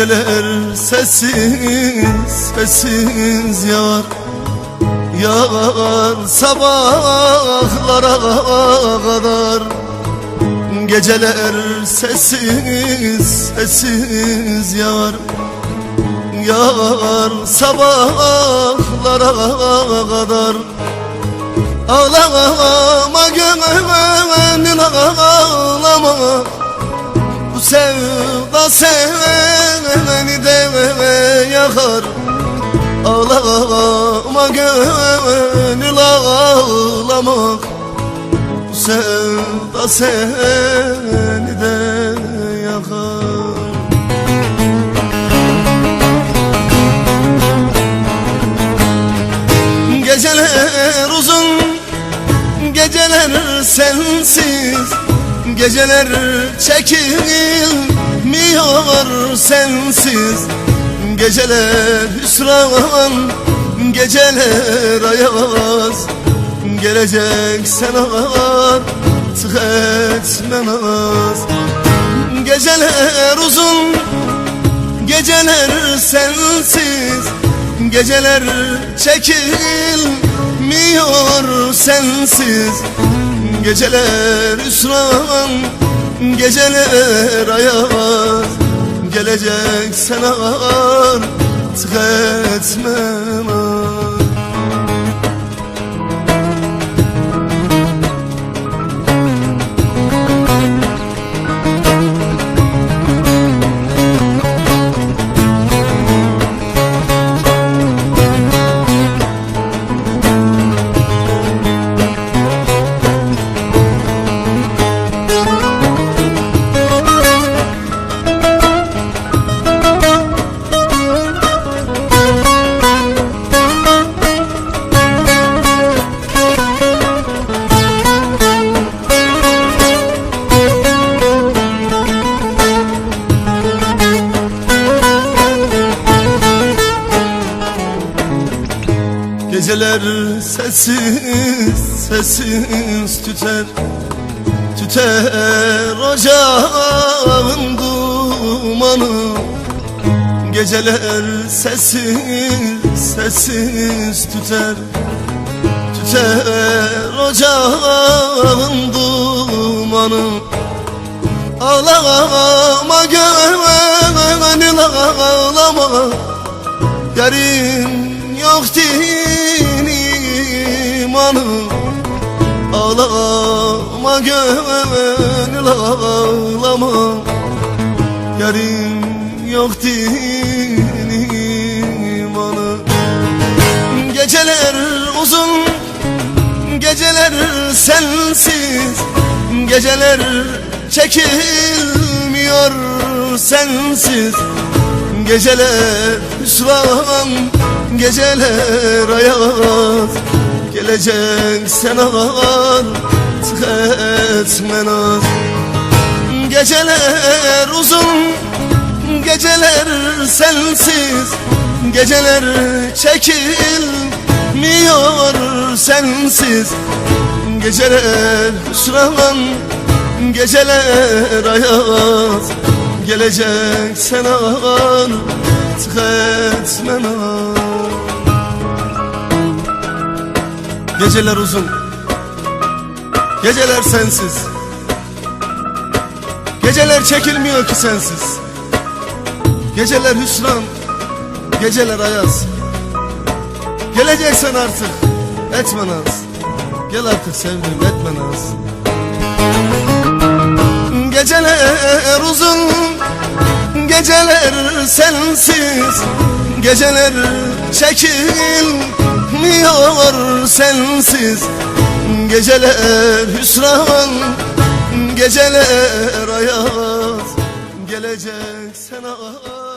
Geceler sessiz sessiz yağar Yağar sabahlara kadar. Geceler sessiz sessiz yağar Yağar sabahlara kadar. Ağlama gönlün ağlama sevda seni de yakar. Ağlama gönül ağlamak Bu sevda seni de yakar. Geceler uzun Geceler sensiz Geceler çekilmiyor sensiz. Geceler hüsran Geceler ayaz. Gelecek sen artık etme naz Geceler uzun Geceler sensiz. Geceler çekilmiyor sensiz Geceler hüsran Geceler ayaz Gelecek sen artık etmem Geceler sessiz sessiz tüter Tüter ocağın dumanı. Geceler sessiz sessiz tüter Tüter ocağın dumanı. Ağlama gönül ağlama. Yarın yok din imanı Ağlama gönül ağlama. Yarın yok din imanı Geceler uzun Geceler sensiz. Geceler çekilmiyor sensiz. Geceler hüsran Geceler ayaz Gelecek sen artık etme naz Geceler uzun Geceler sensiz Geceler çekilmiyor sensiz. Geceler hüsran Geceler ayaz Gelecek sen artık etme naz Geceler uzun. Geceler sensiz. Geceler çekilmiyor ki sensiz. Geceler hüsran Geceler ayaz. Geleceksen artık Etme naz Gel artık sevdim etme naz Geceler uzun Geceler sensiz. Geceler çekilmiyor sensiz. Geceler hüsran Geceler ayaz. Gelecek sen artık